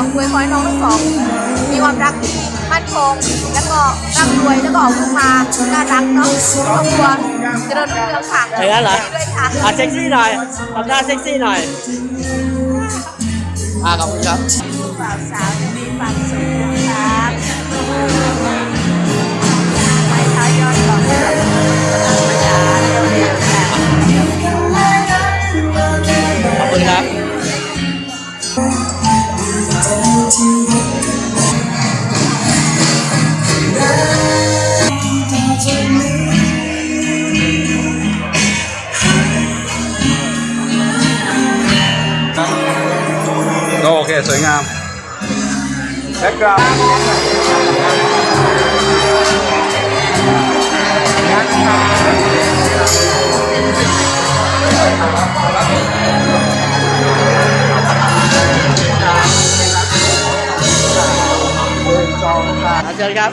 อวยพรน้องทั้งสองมีความรักที่มั่นคง แล้วก็รักรวยแล้วก็ออกลูกมาน่ารักเนาะครอบครัวจะโญรุ่งเรืองค่ะใช่แล้วเหรออะเซ็กซี่หน่อยทำหน้าเซ็กซี่หน่อย อะขอบคุณครับ บ่าวสาวมีความสุข ก็โอเคสวยงามแบ็กกราวด์อาเชิญครับ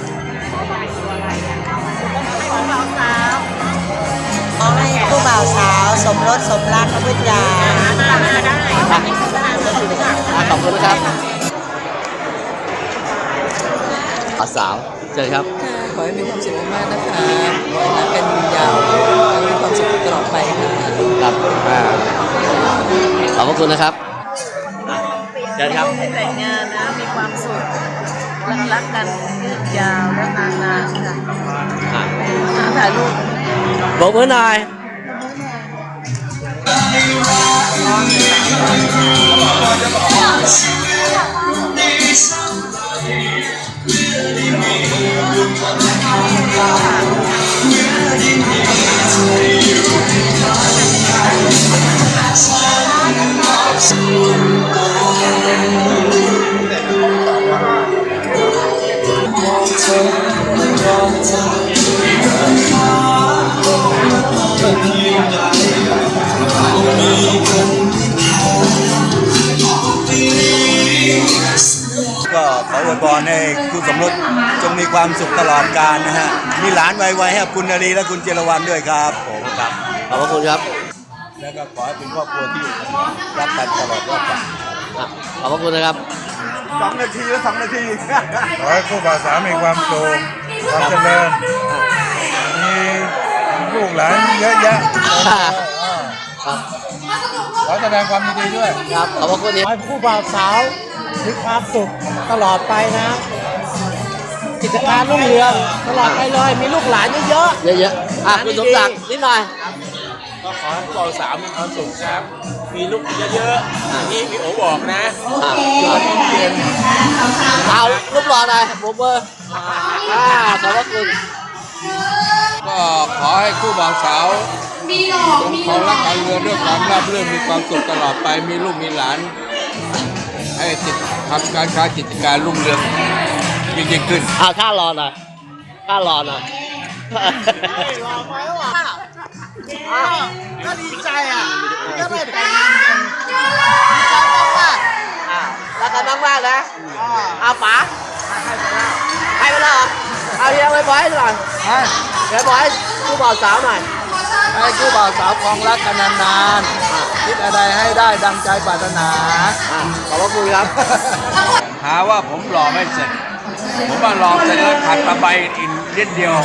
ขอให้คู่บ่าวสาว สมรสสมรักพุทธยาอะ อะสาวเชิญครับขอให้มีความสุขมากๆนะคะขอให้รักกันยืนยาวและมีความสุขตลอดไปค่ะครับอ่าขอบพระคุณนะครับอะเชิญครับ ให้แต่งงานนะ มีความสุขรักรักกันยืดยาวและนานๆค่ะอะถ่ายรูป โบกมือหน่อย ออวยพรให้คู่สมรสจงมีความสุขตลอดกาลนะฮะ มีหลานไวๆให้กับคุณนารีและคุณเจรวันด้วยครับผมครับ ขอบพระคุณครับ แล้วก็ขอให้เป็นครอบครัวที่รักกันตลอดรอดฝั่งอะขอบพระคุณนะครับ สองนาทีแล้วสองนาที ขอให้คู่บ่าวสาวมีความสุขความเจริญมีลูกหลานเยอะแยะครับ ขอแสดงความยินดีด้วย ครับ ขอบพระคุณนี่ให้คู่บ่าวสาวมีความสุข ตลอดไปนะ กิจการรุ่งเรืองตลอดไปเลย มีลูกหลานเยอะเยอะๆอะคุณสมศักดิ์นิดหน่อย ก็ขอให้พวกเราสาวมีความสุขครับ มีลูกเยอะๆอย่างที่พี่โอบอกนะอะเอารูปรอหน่อยโบกมืออ่าขอบพระคุณ ก็ขอให้คู่บ่าวสาวจงครองรักการเรือนด้วยความราบรื่นมีความสุขตลอดไปมีลูกมีหลานให้จิต ทำการค้ากิจการรุ่งเรืองยิ่งยิ่งขึ้นอ่าท่ารอหน่อยท่ารอหน่อยก็ดีใจอะก็ได้แต่งงานกันดีใจมากอ่ารักกันมากๆนะเอาป๋าให้ไปแล้วเหรอเอาเฮียไปบอยให้หน่อยเดี๋ยวบอยให้ผู้บ่าวสาวหน่อยให้คู่บ่าวสาวครองรักกันนานๆคิดอะไรให้ได้ดังใจปรารถนาอ่า ขอบพระคุณครับ หาว่าผมหล่อไม่เสร็จ ผมว่าหล่อเสร็จแล้วขาดตะไบอีกนิดเดียว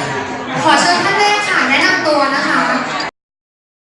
ขอเชิญท่านแรกค่ะแนะนำตัวนะคะ